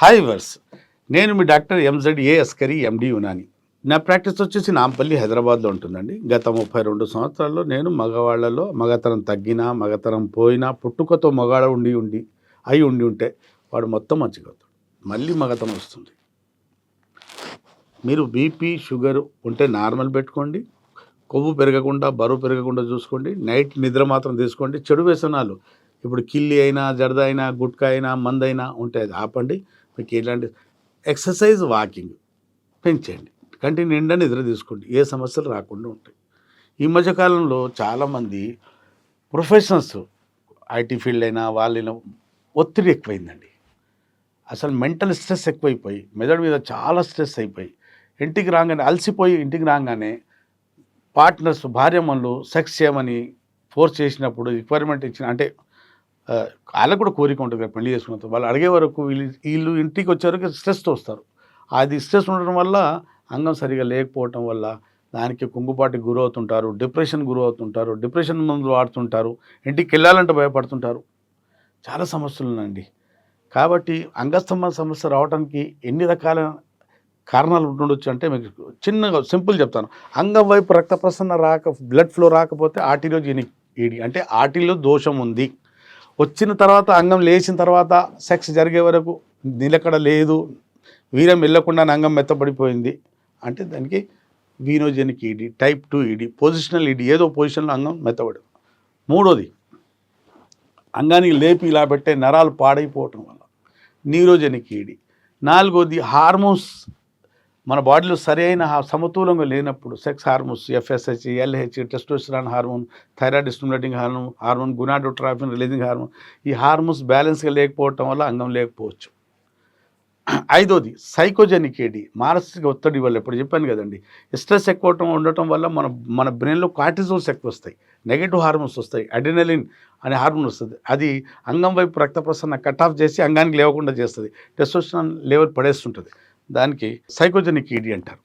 Hi verse నేను మీ doctor M Z A Askari MD Unani. నా practice వచ్చేసి నాంపల్లి హైదరాబాద్లో ఉంటుందండి. గత ముప్పై రెండు సంవత్సరాల్లో నేను మగవాళ్ళలో మగతరం తగ్గినా మగతరం పోయినా పుట్టుకతో మగాడ ఉండి ఉండి అయి ఉండి ఉంటే వాడు మొత్తం మంచిగా అవుతాడు మళ్ళీ మగతం వస్తుంది. మీరు బీపీ షుగర్ ఉంటే నార్మల్ పెట్టుకోండి. కొవ్వు పెరగకుండా బరువు పెరగకుండా చూసుకోండి. నైట్ నిద్ర మాత్రం తీసుకోండి. చెడు వ్యసనాలు ఇప్పుడు కిల్లి అయినా జర్ద అయినా గుట్కా అయినా మందైనా ఉంటే అది ఆపండి. మీకు ఎలాంటి ఎక్సర్సైజ్ వాకింగ్ పెంచండి కంటి నిండా నిద్ర తీసుకోండి. ఏ సమస్యలు రాకుండా ఉంటాయి. ఈ మధ్యకాలంలో చాలామంది ప్రొఫెషనల్స్ ఐటీ ఫీల్డ్ అయినా వాళ్ళైనా ఒత్తిడి ఎక్కువైందండి. అసలు మెంటల్ స్ట్రెస్ ఎక్కువైపోయి మెదడు మీద చాలా స్ట్రెస్ అయిపోయి ఇంటికి రాగానే అలసిపోయి ఇంటికి రాగానే పార్ట్నర్స్ భార్యమ్మలు సెక్స్ చేయమని ఫోర్స్ చేసినప్పుడు రిక్వైర్మెంట్ ఇచ్చిన అంటే వాళ్ళకు కూడా కోరిక ఉంటుంది కదా పెళ్ళి చేసుకున్న వాళ్ళు అడిగే వరకు వీళ్ళు వీళ్ళు ఇంటికి వచ్చేవరకు స్ట్రెస్తో వస్తారు. అది స్ట్రెస్ ఉండడం వల్ల అంగం సరిగా లేకపోవటం వల్ల దానికి కుంగుపాటికి గురవుతుంటారు డిప్రెషన్ గురవుతుంటారు డిప్రెషన్ మందులు వాడుతుంటారు ఇంటికి వెళ్ళాలంటే భయపడుతుంటారు. చాలా సమస్యలు ఉన్నాయండి. కాబట్టి అంగస్తంభ సమస్య రావడానికి ఎన్ని రకాల కారణాలు ఉండొచ్చు అంటే మీకు చిన్నగా సింపుల్ చెప్తాను. అంగం వైపు రక్త ప్రసరణ రాక బ్లడ్ ఫ్లో రాకపోతే ఆర్టీలో జెనిక్ ఈడి అంటే ఆర్టీలో దోషం ఉంది. వచ్చిన తర్వాత అంగం లేచిన తర్వాత సెక్స్ జరిగే వరకు నిలకడ లేదు వీరం వెళ్ళకుండా అంగం మెత్తబడిపోయింది. అంటే దానికి venogenic ED type two ED positional ED ఏదో పొజిషన్లో అంగం మెత్తబడి. మూడోది అంగానికి లేపి ఇలా పెట్టే నరాలు పాడైపోవటం వల్ల న్యూరోజెనిక్ ఈడి. నాలుగోది హార్మోన్స్ మన బాడీలో సరైన సమతూలంగా లేనప్పుడు sex hormones FSH LH testosterone hormone thyroid stimulating hormone hormone gonadotropin releasing hormone ఈ హార్మోన్స్ బ్యాలెన్స్గా లేకపోవటం వల్ల అంగం లేకపోవచ్చు. ఐదోది సైకోజెనిక్ ఏడి మానసిక ఒత్తిడి వల్ల ఇప్పుడు చెప్పాను కదండి స్ట్రెస్ ఎక్కువ ఉండటం వల్ల మన మన బ్రెయిన్లో కార్టిజోల్స్ ఎక్కువ వస్తాయి నెగటివ్ హార్మోన్స్ వస్తాయి అడినలిన్ అనే హార్మోన్ వస్తుంది అది అంగం వైపు రక్త ప్రసరణ కట్ ఆఫ్ చేసి అంగానికి లేవకుండా చేస్తుంది టెస్టోస్టిరాన్ లెవెల్ పడేస్తుంటుంది. దానికి సైకోజెనిక్ ఈడీ అంటారు.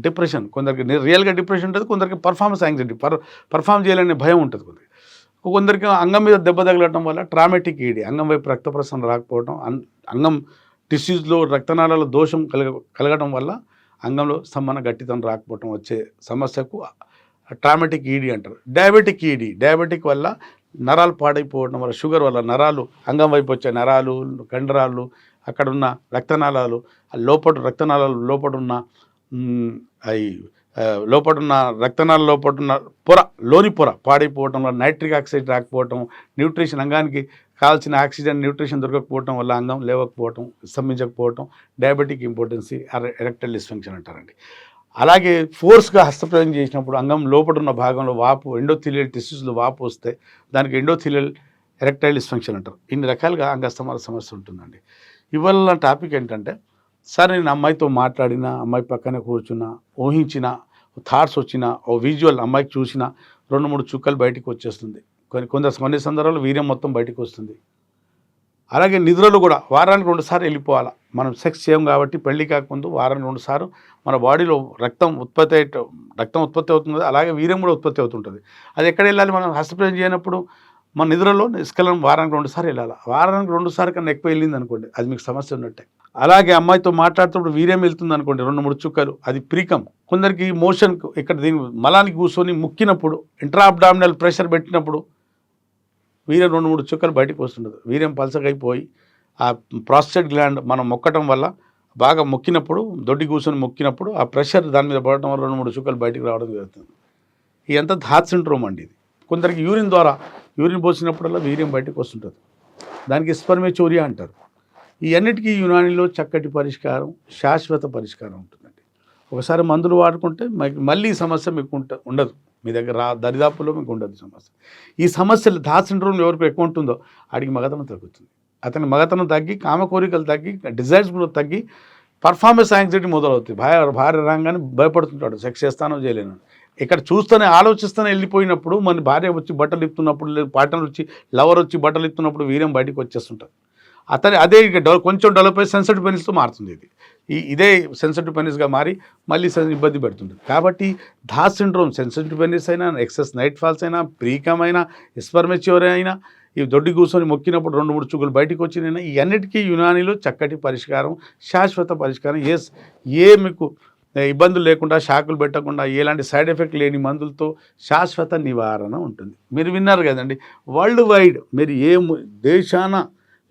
డిప్రెషన్ కొందరికి రియల్గా డిప్రెషన్ ఉంటుంది కొందరికి పర్ఫార్మెన్స్ యాంగ్జైటీ పర్ పర్ఫామ్ చేయాలనే భయం ఉంటుంది కొందరికి. కొందరికి అంగం మీద దెబ్బ తగలటం వల్ల ట్రామాటిక్ ఈడి అంగం వైపు రక్త ప్రసరణ రాకపోవడం అం- అంగం టిష్యూస్లో రక్తనాళాల దోషం కలగ కలగడం వల్ల అంగంలో స్తంభన గట్టితనం రాకపోవడం వచ్చే సమస్యకు ట్రామాటిక్ ఈడి అంటారు. డయాబెటిక్ ఈడీ డయాబెటిక్ వల్ల నరాలు పాడైపోవడం వల్ల షుగర్ వల్ల నరాలు అంగం వైపు వచ్చే నరాలు కండరాలు అక్కడ ఉన్న రక్తనాళాలు ఆ లోపల రక్తనాళాలు లోపల ఉన్న అవి ఆ, లోపల ఉన్న రక్తనాళ లోపల ఉన్న పొర లోని పొర పాడైపోవటం వల్ల నైట్రిక్ ఆక్సైడ్ రాకపోవటం న్యూట్రిషన్ అంగానికి కావాల్సిన ఆక్సిజన్ న్యూట్రిషన్ దొరకకపోవటం వల్ల అంగం లేవకపోవటం స్తంభించకపోవటం డయాబెటిక్ ఇంపార్టెన్సీ ఎరెక్టల్ డిస్ఫంక్షన్ అంటారండి. అలాగే ఫోర్స్గా హస్తప్రయోగం చేసినప్పుడు అంగం లోపల ఉన్న భాగంలో వాపు ఎండోథిలియల్ టిష్యూస్లో వాపు వస్తే దానికి ఎండోథిలియల్ ఎరెక్టైల్ డిస్ఫంక్షన్ అంటారు. ఇన్ని రకాలుగా అంగస్తమాల సమస్య ఉంటుందండి. ఇవాళ టాపిక్ ఏంటంటే సరే నేను అమ్మాయితో మాట్లాడినా అమ్మాయి పక్కనే కూర్చున్నా ఊహించిన థాట్స్ వచ్చిన ఓ విజువల్ అమ్మాయికి చూసిన రెండు మూడు చుక్కలు బయటికి వచ్చేస్తుంది. కొన్ని కొందరు కొన్ని సందర్భాల్లో వీర్యం మొత్తం బయటికి వస్తుంది. అలాగే నిద్రలు కూడా వారానికి రెండుసార్లు వెళ్ళిపోవాలి? మనం సెక్స్ చేయం కాబట్టి పెళ్ళి కాకముందు వారానికి రెండుసార్లు మన బాడీలో రక్తం ఉత్పత్తి అయ్యే రక్తం ఉత్పత్తి అవుతుంది అలాగే వీర్యం కూడా ఉత్పత్తి అవుతుంటుంది. అది ఎక్కడ వెళ్ళాలి మనం? హస్తప్రయం చేయనప్పుడు మన నిద్రలో నిష్కలం వారానికి రెండుసార్లు వెళ్ళాలి? వారానికి రెండుసార్లు కన్నా ఎక్కువ వెళ్ళింది అనుకోండి అది మీకు సమస్య ఉన్నట్టే. అలాగే అమ్మాయితో మాట్లాడుతున్నప్పుడు వీర్యం వెళ్తుంది అనుకోండి రెండు మూడు చుక్కలు అది ప్రీకం. కొందరికి మోషన్ ఇక్కడ దీని మలానికి కూర్చొని ముక్కినప్పుడు ఇంట్రా అబ్డామినల్ ప్రెషర్ పెట్టినప్పుడు వీర్యం రెండు మూడు చుక్కలు బయటకు వస్తుండదు. వీర్యం పలసగైపోయి ఆ ప్రాస్టేట్ గ్లాండ్ మనం మొక్కటం వల్ల బాగా మొక్కినప్పుడు దొడ్డి కూర్చొని మొక్కినప్పుడు ఆ ప్రెషర్ దాని మీద పడటం వల్ల రెండు మూడు చుక్కలు బయటికి రావడం జరుగుతుంది. ఇదంతా హార్ట్ సిండ్రోమ్ అండి ఇది. కొందరికి యూరిన్ ద్వారా యూరిన్ పోసినప్పుడల్లా వీర్యం బయటకు వస్తుంటుంది. దానికి స్పర్మేచోరియా అంటారు. ఈ అన్నిటికీ యునానిలో చక్కటి పరిష్కారం శాశ్వత పరిష్కారం ఉంటుందండి. ఒకసారి మందులు వాడుకుంటే మళ్ళీ సమస్య మీకు ఉంట ఉండదు. మీ దగ్గర రా దరిదాపులో మీకు ఉండదు సమస్య. ఈ సమస్యలు దా సిండ్రోమ్ ఎవరికి ఎక్కువ ఉంటుందో ఆడికి మగతనం తగ్గుతుంది. అతని మగతనం తగ్గి కామ కోరికలు తగ్గి డిజైర్స్ కూడా తగ్గి పర్ఫార్మెన్స్ యాంగ్జైటీ మొదలవుతుంది భార్య భార్య రాగానే భయపడుతుంటాడు. సెక్స్ చేస్తానో చేయలేను ఇక్కడ చూస్తూనే ఆలోచిస్తూనే వెళ్ళిపోయినప్పుడు మన భార్య వచ్చి బట్టలు ఇప్పుతున్నప్పుడు లేదు పార్ట్నర్ వచ్చి లవర్ వచ్చి బట్టలు ఇప్పుతున్నప్పుడు వీరం బయటికి వచ్చేస్తుంటుంది అతని అదే ఇక కొంచెం డెవలప్ అయ్యి సెన్సిటివ్ పెనిస్తో మారుతుంది ఇది. ఈ ఇదే సెన్సిటివ్ పెనిస్గా మారి మళ్ళీ ఇబ్బంది పెడుతుంది కాబట్టి ధా సిండ్రోమ్ సెన్సిటివ్ పెనిస్ అయినా ఎక్సెస్ నైట్ ఫాల్స్ అయినా ప్రీకమ్ అయినా ఎస్పర్మెచ్యూర్ అయినా ఈ దొడ్డి కూర్చొని మొక్కినప్పుడు రెండు మూడు చుక్కలు బయటికి వచ్చినాయి ఈ అన్నిటికీ యునానిలో చక్కటి పరిష్కారం శాశ్వత పరిష్కారం. ఏ ఏ మీకు ఇబ్బందులు లేకుండా షాకులు పెట్టకుండా ఎలాంటి సైడ్ ఎఫెక్ట్ లేని మందులతో శాశ్వత నివారణ ఉంటుంది. మీరు విన్నారు కదండి వరల్డ్ వైడ్ మీరు ఏ దేశాన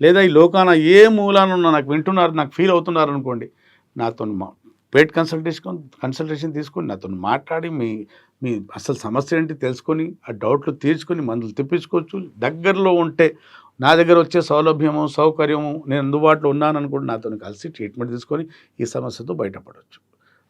లేదా ఈ లోకాన ఏ మూలాన ఉన్నా నాకు వింటున్నారు నాకు ఫీల్ అవుతున్నారు అనుకోండి నాతో మా పేట్ కన్సల్టేషన్ కన్సల్టేషన్ తీసుకొని నాతో మాట్లాడి మీ మీ అసలు సమస్య ఏంటి తెలుసుకొని ఆ డౌట్లు తీర్చుకొని మందులు తెప్పించుకోవచ్చు. దగ్గరలో ఉంటే నా దగ్గర వచ్చే సౌలభ్యము సౌకర్యము నేను అందుబాటులో ఉన్నానని కూడా నాతో కలిసి ట్రీట్మెంట్ తీసుకొని ఈ సమస్యతో బయటపడవచ్చు